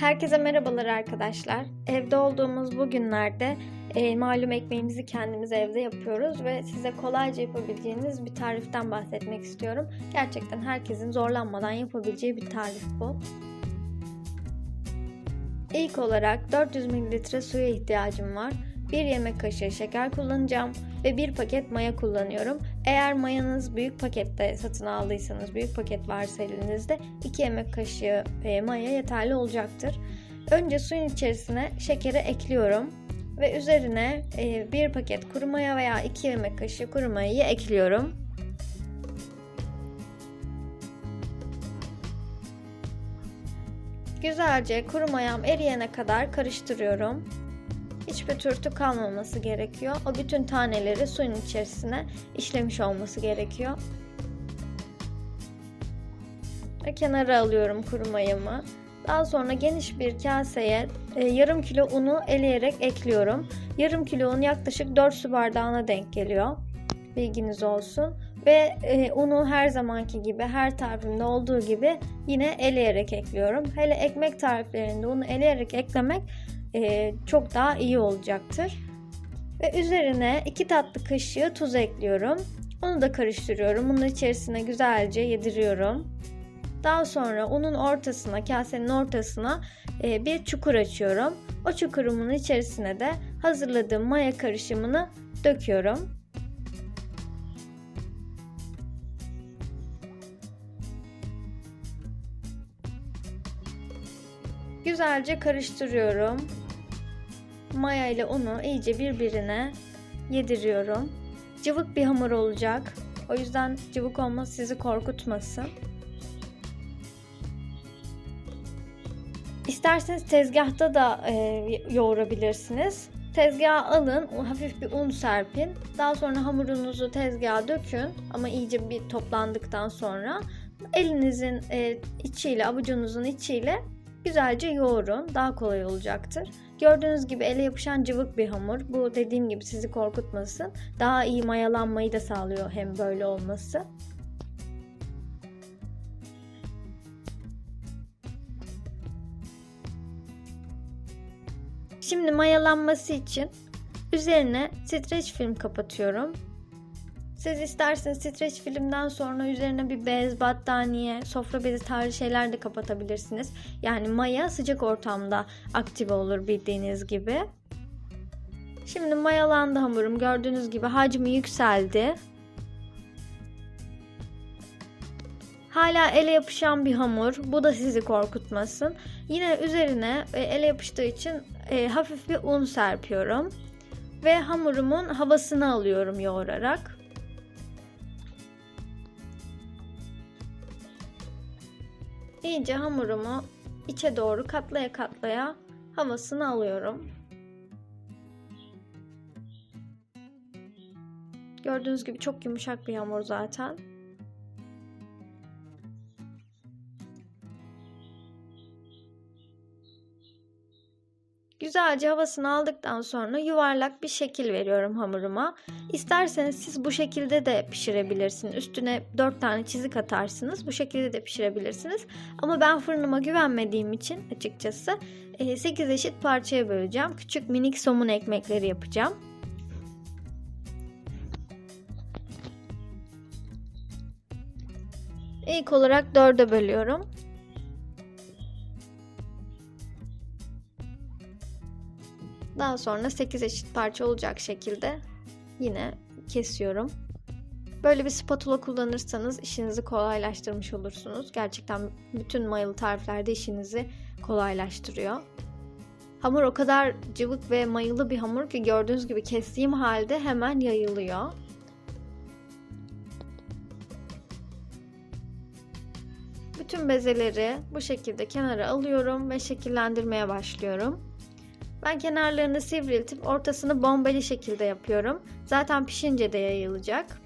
Herkese merhabalar arkadaşlar. Evde olduğumuz bu günlerde e, malum ekmeğimizi kendimiz evde yapıyoruz ve size kolayca yapabileceğiniz bir tariften bahsetmek istiyorum. Gerçekten herkesin zorlanmadan yapabileceği bir tarif bu. İlk olarak 400 ml suya ihtiyacım var. 1 yemek kaşığı şeker kullanacağım ve 1 paket maya kullanıyorum. Eğer mayanız büyük pakette satın aldıysanız, büyük paket varsa elinizde 2 yemek kaşığı e, maya yeterli olacaktır. Önce suyun içerisine şekeri ekliyorum ve üzerine e, 1 paket kuru maya veya 2 yemek kaşığı kuru mayayı ekliyorum. Güzelce kuru mayam eriyene kadar karıştırıyorum. Hiçbir türtü kalmaması gerekiyor. O bütün taneleri suyun içerisine işlemiş olması gerekiyor. Ve kenara alıyorum kuru mayamı. Daha sonra geniş bir kaseye e, yarım kilo unu eleyerek ekliyorum. Yarım kilo un yaklaşık 4 su bardağına denk geliyor. Bilginiz olsun. Ve e, unu her zamanki gibi her tarifimde olduğu gibi yine eleyerek ekliyorum. Hele ekmek tariflerinde unu eleyerek eklemek e, çok daha iyi olacaktır. Ve üzerine 2 tatlı kaşığı tuz ekliyorum. Onu da karıştırıyorum. Bunun içerisine güzelce yediriyorum. Daha sonra unun ortasına, kasenin ortasına e, bir çukur açıyorum. O çukurumun içerisine de hazırladığım maya karışımını döküyorum. Güzelce karıştırıyorum. Maya ile unu iyice birbirine yediriyorum. Cıvık bir hamur olacak. O yüzden cıvık olması sizi korkutmasın. İsterseniz tezgahta da e, yoğurabilirsiniz. Tezgaha alın, hafif bir un serpin. Daha sonra hamurunuzu tezgaha dökün ama iyice bir toplandıktan sonra elinizin e, içiyle, avucunuzun içiyle güzelce yoğurun. Daha kolay olacaktır. Gördüğünüz gibi ele yapışan cıvık bir hamur. Bu dediğim gibi sizi korkutmasın. Daha iyi mayalanmayı da sağlıyor hem böyle olması. Şimdi mayalanması için üzerine streç film kapatıyorum. Siz isterseniz streç filmden sonra üzerine bir bez, battaniye, sofra bezi tarzı şeyler de kapatabilirsiniz. Yani maya sıcak ortamda aktive olur bildiğiniz gibi. Şimdi mayalandı hamurum. Gördüğünüz gibi hacmi yükseldi. Hala ele yapışan bir hamur. Bu da sizi korkutmasın. Yine üzerine e, ele yapıştığı için e, hafif bir un serpiyorum. Ve hamurumun havasını alıyorum yoğurarak. İyice hamurumu içe doğru katlaya katlaya havasını alıyorum. Gördüğünüz gibi çok yumuşak bir hamur zaten. Güzelce havasını aldıktan sonra yuvarlak bir şekil veriyorum hamuruma. İsterseniz siz bu şekilde de pişirebilirsiniz. Üstüne 4 tane çizik atarsınız. Bu şekilde de pişirebilirsiniz. Ama ben fırınıma güvenmediğim için açıkçası 8 eşit parçaya böleceğim. Küçük minik somun ekmekleri yapacağım. İlk olarak 4'e bölüyorum. Daha sonra 8 eşit parça olacak şekilde yine kesiyorum. Böyle bir spatula kullanırsanız işinizi kolaylaştırmış olursunuz. Gerçekten bütün mayalı tariflerde işinizi kolaylaştırıyor. Hamur o kadar cıvık ve mayalı bir hamur ki gördüğünüz gibi kestiğim halde hemen yayılıyor. Bütün bezeleri bu şekilde kenara alıyorum ve şekillendirmeye başlıyorum. Ben kenarlarını sivriltip ortasını bombeli şekilde yapıyorum. Zaten pişince de yayılacak.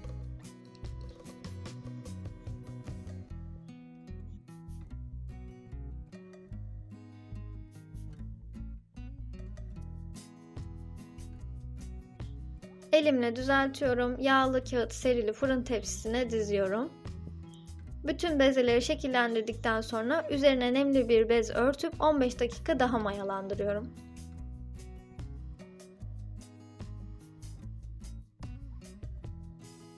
Elimle düzeltiyorum. Yağlı kağıt serili fırın tepsisine diziyorum. Bütün bezeleri şekillendirdikten sonra üzerine nemli bir bez örtüp 15 dakika daha mayalandırıyorum.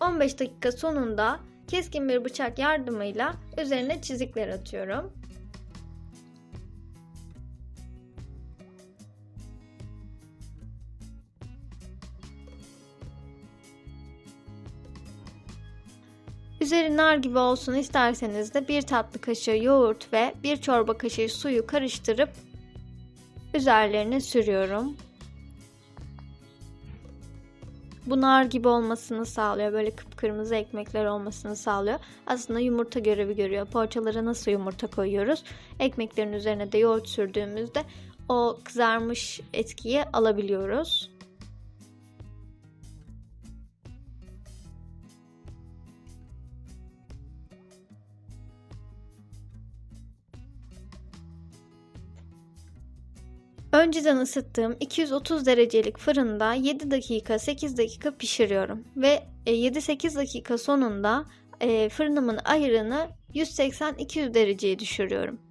...15 dakika sonunda keskin bir bıçak yardımıyla üzerine çizikler atıyorum. Üzeri nar gibi olsun isterseniz de bir tatlı kaşığı yoğurt ve bir çorba kaşığı suyu karıştırıp üzerlerine sürüyorum. Bu nar gibi olmasını sağlıyor. Böyle kıpkırmızı ekmekler olmasını sağlıyor. Aslında yumurta görevi görüyor. Poğaçalara nasıl yumurta koyuyoruz? Ekmeklerin üzerine de yoğurt sürdüğümüzde o kızarmış etkiyi alabiliyoruz. Önceden ısıttığım 230 derecelik fırında 7 dakika 8 dakika pişiriyorum ve 7-8 dakika sonunda e, fırınımın ayarını 180-200 dereceye düşürüyorum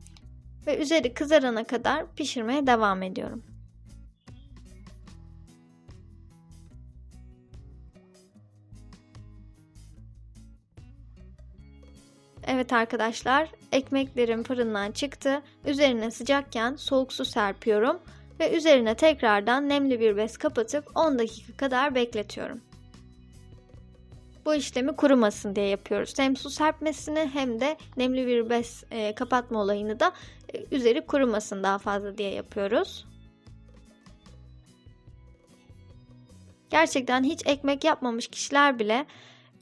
ve üzeri kızarana kadar pişirmeye devam ediyorum. Evet arkadaşlar, ekmeklerim fırından çıktı. Üzerine sıcakken soğuk su serpiyorum ve üzerine tekrardan nemli bir bez kapatıp 10 dakika kadar bekletiyorum. Bu işlemi kurumasın diye yapıyoruz. Hem su serpmesini hem de nemli bir bez e, kapatma olayını da e, üzeri kurumasın daha fazla diye yapıyoruz. Gerçekten hiç ekmek yapmamış kişiler bile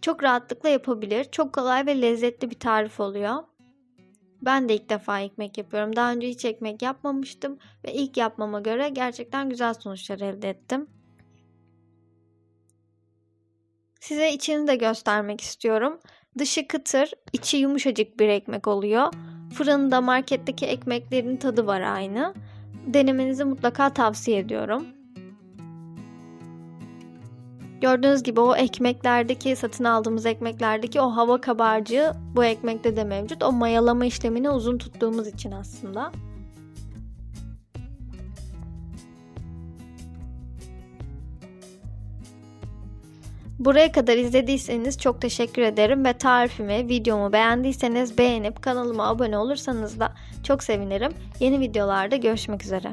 çok rahatlıkla yapabilir. Çok kolay ve lezzetli bir tarif oluyor. Ben de ilk defa ekmek yapıyorum. Daha önce hiç ekmek yapmamıştım ve ilk yapmama göre gerçekten güzel sonuçlar elde ettim. Size içini de göstermek istiyorum. Dışı kıtır, içi yumuşacık bir ekmek oluyor. Fırında marketteki ekmeklerin tadı var aynı. Denemenizi mutlaka tavsiye ediyorum. Gördüğünüz gibi o ekmeklerdeki satın aldığımız ekmeklerdeki o hava kabarcığı bu ekmekte de mevcut. O mayalama işlemini uzun tuttuğumuz için aslında. Buraya kadar izlediyseniz çok teşekkür ederim ve tarifimi, videomu beğendiyseniz beğenip kanalıma abone olursanız da çok sevinirim. Yeni videolarda görüşmek üzere.